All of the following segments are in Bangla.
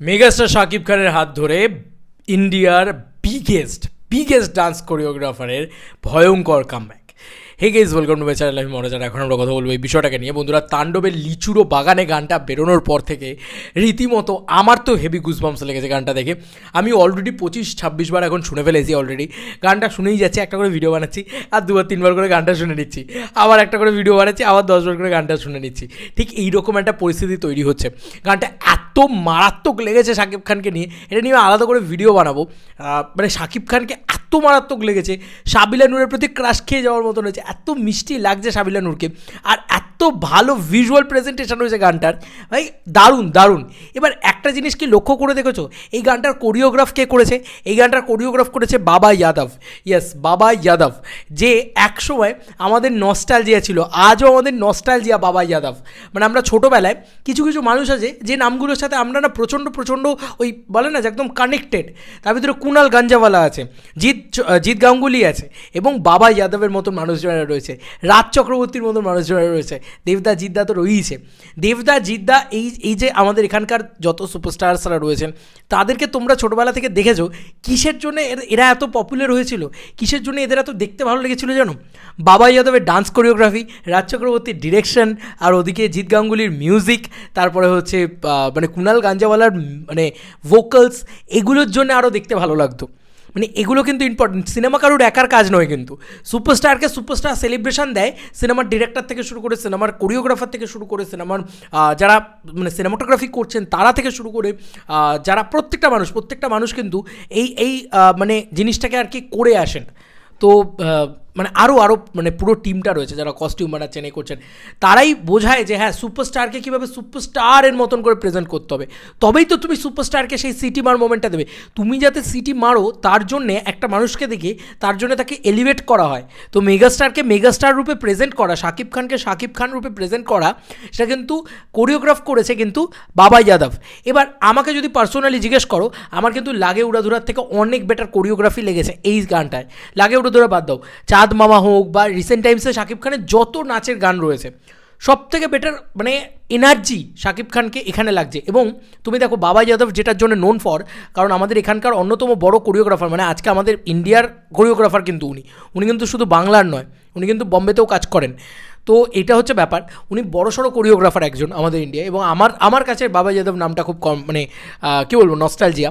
মেগাস্টার শাকিব খানের হাত ধরে ইন্ডিয়ার বিগেস্ট বিগেস্ট ডান্স কোরিওগ্রাফারের ভয়ঙ্কর comeback hey guys welcome to my channel আমি মনোজান এখন আমরা কথা বলব এই বিষয়টাকে নিয়ে। বন্ধুরা, তাণ্ডবের লিচুরো বাগানে গানটা বেরোনোর পর থেকে রীতিমতো আমার তো হেভি গুজবামস লেগেছে গানটা দেখে। আমি অলরেডি পঁচিশ, ছাব্বিশ বার এখন শুনে ফেলেছি অলরেডি গানটা শুনেই যাচ্ছি, একটা করে ভিডিও বানাচ্ছি, আর দুবার, তিনবার করে গানটা শুনে নিচ্ছি। আবার একটা করে ভিডিও বানাচ্ছি, আবার দশবার করে গানটা শুনে নিচ্ছি। ঠিক এইরকম একটা পরিস্থিতি তৈরি হচ্ছে। গানটা এত মারাত্মক লেগেছে শাকিব খানকে নিয়ে, এটা নিয়ে আলাদা করে ভিডিও বানাবো। মানে সাকিব খানকে এত মারাত্মক লেগেছে, সাবিলা নূরের প্রতি ক্রাশ খেয়ে যাওয়ার মতন হয়েছে, এত মিষ্টি লাগছে সাবিলা নূরকে, আর এত ভালো ভিজুয়াল প্রেজেন্টেশন হয়েছে গানটার। ভাই, দারুণ দারুণ। এবার একটা জিনিস কি লক্ষ্য করে দেখেছ? এই গানটার কোরিওগ্রাফ কে করেছে? এই গানটার কোরিওগ্রাফ করেছে বাবা যাদব। ইয়েস বাবা যাদব। যে একসময় আমাদের নস্টালজিয়া ছিল, আজও আমাদের নস্টালজিয়া বাবা যাদব। মানে আমরা ছোটোবেলায় কিছু কিছু মানুষ আছে, যে নামগুলোর সাথে আমরা না প্রচণ্ড প্রচণ্ড ওই বলে না যে একদম কানেক্টেড তার ভিতরে কুনাল গাঞ্জাওয়ালা আছে, জিৎ জিৎ গাঙ্গুলি আছে এবং বাবা যাদবের মতন মানুষজনেরা রয়েছে, রাজ চক্রবর্তীর মতন মানুষজনেরা রয়েছে। দেবদা জিদ্দা তো রয়েইছে। দেবদা জিদ্দা এই এই যে আমাদের এখানকার যত সুপারস্টারসরা রয়েছেন, তাদেরকে তোমরা ছোটোবেলা থেকে দেখেছ, কিসের জন্য এর- এত পপুলার হয়েছিল? কিসের জন্য এদের এত দেখতে ভালো লেগেছিল জানো? বাবা যাদবের ডান্স কোরিওগ্রাফি রাজ চক্রবর্তীর ডিরেকশন আর ওদিকে জিৎ গাঙ্গুলির মিউজিক তারপরে হচ্ছে মানে কুনাল গাঞ্জাওয়ালার মানে ভোকালস এগুলোর জন্য আরও দেখতে ভালো লাগতো। মানে এগুলো কিন্তু ইম্পর্টেন্ট সিনেমা কারুর একার কাজ নয় কিন্তু। সুপারস্টারকে সুপারস্টার সেলিব্রেশন দেয় সিনেমার ডিরেক্টর থেকে শুরু করে সিনেমার কোরিওগ্রাফার থেকে শুরু করে সিনেমার যারা মানে সিনেমাটোগ্রাফি করছেন, তারা থেকে শুরু করে যারা প্রত্যেকটা মানুষ প্রত্যেকটা মানুষ কিন্তু এই এই মানে জিনিসটাকে আর কি করে আসেন। তো মানে আরও আরও মানে পুরো টিমটা রয়েছে, যারা কস্টিউম বানাচ্ছেন, এ করছেন, তারাই বোঝায় যে হ্যাঁ সুপারস্টারকে কীভাবে সুপারস্টারের মতন করে প্রেজেন্ট করতে হবে। তবেই তো তুমি সুপারস্টারকে সেই সিটি মার মোমেন্টটা দেবে। তুমি যাতে সিটি মারো, তার জন্যে একটা মানুষকে দেখে, তার জন্য তাকে এলিভেট করা হয়। তো মেগাস্টারকে মেগাস্টার রূপে প্রেজেন্ট করা শাকিব খানকে শাকিব খান রূপে প্রেজেন্ট করা, সেটা কিন্তু কোরিওগ্রাফ করেছে কিন্তু বাবা যাদব। এবার আমাকে যদি পার্সোনালি জিজ্ঞেস করো, আমার কিন্তু লাগে উড়াধুরার থেকে অনেক বেটার কোরিওগ্রাফি লেগেছে এই গানটায়। লাগে উড়াধুরা বাদ দাও। চাঁদ মামা হোক বা রিসেন্ট টাইমসে শাকিব খানের যত নাচের গান রয়েছে সব থেকে বেটার মানে এনার্জি শাকিব খানকে এখানে লাগছে। এবং তুমি দেখো বাবা যাদব যেটার জন্য নোন ফর কারণ আমাদের এখানকার অন্যতম বড় কোরিওগ্রাফার মানে আজকে আমাদের ইন্ডিয়ার কোরিওগ্রাফার কিন্তু উনি। উনি কিন্তু শুধু বাংলার নয়, উনি কিন্তু বম্বেতেও কাজ করেন। তো এটা হচ্ছে ব্যাপার, উনি বড় সড়ো কোরিওগ্রাফার একজন আমাদের ইন্ডিয়া এবং আমার আমার কাছে বাবা যাদব নামটা খুব কম মানে কী বলব নস্টালজিয়া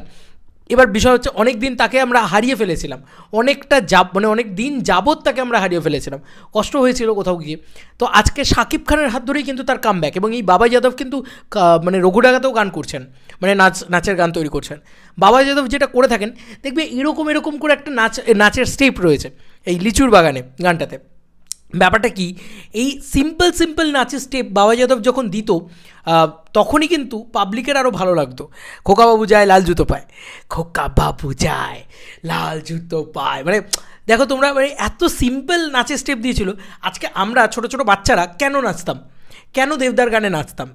এবার বিষয় হচ্ছে অনেক দিন তাকে আমরা হারিয়ে ফেলেছিলাম। অনেকটা যাব মানে অনেক দিন যাবৎ তাকে আমরা হারিয়ে ফেলেছিলাম। কষ্ট হয়েছিল কোথাও গিয়ে। তো আজকে শাকিব খানের হাত ধরেই কিন্তু তার কামব্যাক এবং এই বাবা যাদব কিন্তু মানে রঘুডাগাতেও গান করছেন। মানে নাচ, নাচের গান তৈরি করছেন। বাবা যাদব যেটা করে থাকেন, দেখবে এরকম এরকম করে একটা নাচ নাচের স্টেপ রয়েছে এই লিচুর বাগানে গানটাতে। ব্যাপারটা কি, এই সিম্পল সিম্পল নাচের স্টেপ বাবা যাদব যখন দিত তখনই কিন্তু পাবলিকের আরও ভালো লাগতো। খোকাবাবু যায়, লাল জুতো পায়। খোকা বাবু যায়, লাল জুতো পায়। মানে দেখো তোমরা মানে এত সিম্পল নাচের স্টেপ দিয়েছিল। আজকে আমরা ছোট ছোট বাচ্চারা কেন নাচতাম? কেন দেবদার গানে নাচতাম?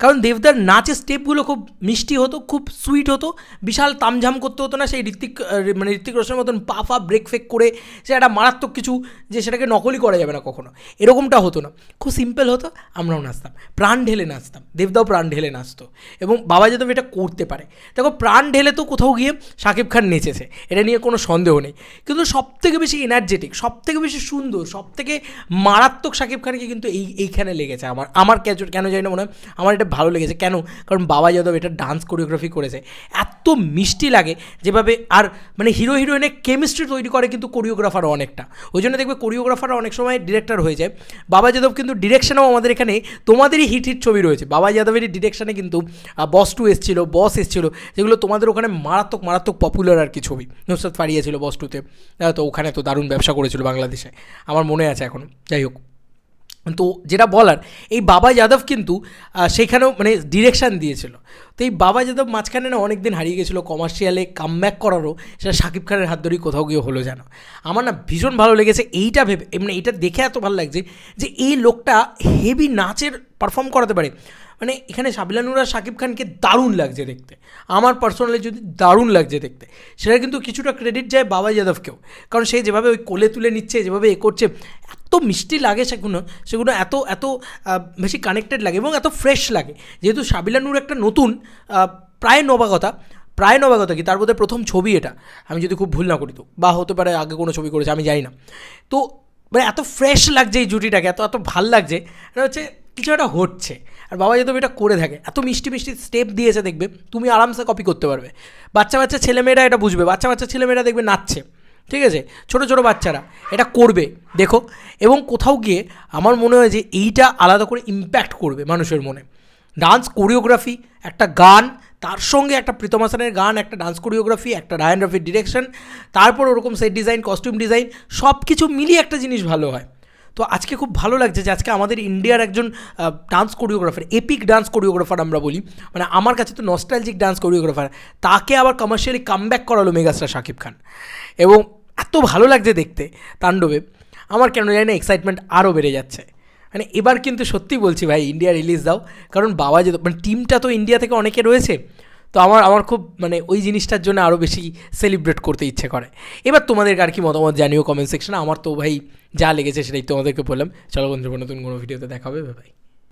কারণ দেবদার নাচের স্টেপগুলো খুব মিষ্টি হতো, খুব সুইট হতো, বিশাল তামঝাম করতে হতো না, সেই ঋত্বিক মানে ঋত্বিক রোশনের মতন পা ফা ব্রেক ফেক করে সে একটা মারাত্মক কিছু যে সেটাকে নকলই করা যাবে না কখনো। এরকমটা হতো না। খুব সিম্পল হতো, আমরাও নাচতাম। প্রাণ ঢেলে নাচতাম। দেবদাও প্রাণ ঢেলে নাচতো। এবং বাবা যাদব এটা করতে পারে। দেখো, প্রাণ ঢেলে তো কোথাও গিয়ে শাকিব খান নেচেছে। এটা নিয়ে কোনো সন্দেহ নেই। কিন্তু সবথেকে বেশি এনার্জেটিক সবথেকে বেশি সুন্দর, সবথেকে মারাত্মক শাকিব খানকে কিন্তু এই, এইখানে লেগেছে আমার। আমার কেন- জানি না মনে হয়। আমার এটা ভালো লেগেছে। কেন? কারণ বাবা যাদব এটা ডান্স কোরিওগ্রাফি করেছে। এত মিষ্টি লাগে যেভাবে আর মানে হিরো হিরোইনের কেমিস্ট্রি তৈরি করে কিন্তু কোরিওগ্রাফারও অনেকটা। ওই জন্য দেখবে কোরিওগ্রাফাররা অনেক সময় ডিরেক্টর হয়ে যায়। বাবা যাদব কিন্তু ডিরেকশনেও আমাদের এখানে তোমাদেরই হিট হিট ছবি রয়েছে। বাবা যাদবেরই ডিরেকশনে কিন্তু বস টু এসছিল বস এসছিল। যেগুলো তোমাদের ওখানে মারাত্মক মারাত্মক পপুলার আর কি ছবি। নুসরাত ফারিয়া ছিল বস টুতে তো। ওখানে তো দারুণ ব্যবসা করেছিল বাংলাদেশে। আমার মনে আছে এখনও যাই হোক। তো যেটা বলার, এই বাবা যাদব কিন্তু সেখানেও মানে ডিরেকশান দিয়েছিল। তো এই বাবা যাদব মাঝখানে না অনেক দিন হারিয়ে গেছিল কমার্শিয়ালে কামব্যাক করারও, সেটা শাকিব খানের হাত ধরেই কোথাও গিয়ে হলো যেন। আমার না ভীষণ ভালো লেগেছে এইটা ভেবে মানে এটা দেখে এত ভালো লাগছে যে এই লোকটা হেভি নাচের পারফর্ম করাতে পারে। মানে এখানে সাবিলানুর আর শাকিব খানকে দারুণ লাগছে দেখতে। আমার পার্সোনালি যদি দারুণ লাগছে দেখতে। সেটা কিন্তু কিছুটা ক্রেডিট যায় বাবা যাদবকেও। কারণ সে যেভাবে ওই কোলে তুলে নিচ্ছে, যেভাবে এ করছে, এত মিষ্টি লাগে সেগুলো সেগুলো এত এত বেশি কানেক্টেড লাগে এবং এত ফ্রেশ লাগে। যেহেতু সাবিলানুর একটা নতুন প্রায় নবাগতা প্রায় নবাগতা কি, তার মধ্যে প্রথম ছবি এটা। আমি যদি খুব ভুল না করি তো, বা হতে পারে আগে কোনো ছবি করেছে, আমি জানি না। তো মানে এত ফ্রেশ লাগছে এই জুটিটাকে, এত এত ভালো লাগছে, এটা হচ্ছে কিছু একটা হচ্ছে। আর বাবা যদি এটা করে থাকে, এত মিষ্টি মিষ্টি স্টেপ দিয়েছে দেখবে, তুমি আরামসে কপি করতে পারবে। বাচ্চা বাচ্চা ছেলেমেয়েরা এটা বুঝবে, বাচ্চা বাচ্চা ছেলেমেয়েরা দেখবে নাচছে, ঠিক আছে? ছোটো ছোটো বাচ্চারা এটা করবে, দেখো। এবং কোথাও গিয়ে আমার মনে হয় যে এইটা আলাদা করে ইম্প্যাক্ট করবে মানুষের মনে। ডান্স কোরিওগ্রাফি একটা গান, তার সঙ্গে একটা প্রীতম হাসানের গান, একটা ডান্স কোরিওগ্রাফি একটা রায়ন রফির ডিরেকশন তারপর ওরকম সেট ডিজাইন কস্টিউম ডিজাইন সব কিছু মিলিয়ে একটা জিনিস ভালো হয়। তো আজকে খুব ভালো লাগছে যে আজকে আমাদের ইন্ডিয়ার একজন dance choreographer epic dance choreographer আমরা বলি। মানে আমার কাছে তো নস্টালজিক ডান্স কোরিওগ্রাফার তাকে আবার কমার্শিয়ালি কামব্যাক করালো মেগাস্টার শাকিব খান। এবং এত ভালো লাগছে দেখতে তাণ্ডবে। আমার কেন জানি না এক্সাইটমেন্ট আরও বেড়ে যাচ্ছে। মানে এবার কিন্তু সত্যি বলছি ভাই, ইন্ডিয়া রিলিজ দাও। কারণ বাবা যে মানে টিমটা তো ইন্ডিয়া থেকে অনেকে রয়েছে। তো আমার আমার খুব মানে ওই জিনিসটার জন্য আরও বেশি সেলিব্রেট করতে ইচ্ছে করে। এবার তোমাদের আর কি মতামত জানিও কমেন্ট সেকশনে আমার তো ভাই যা লেগেছে সেটাই তোমাদেরকে বললাম। চলো বন্ধুরা, নতুন কোনো ভিডিওতে দেখাবে ভাই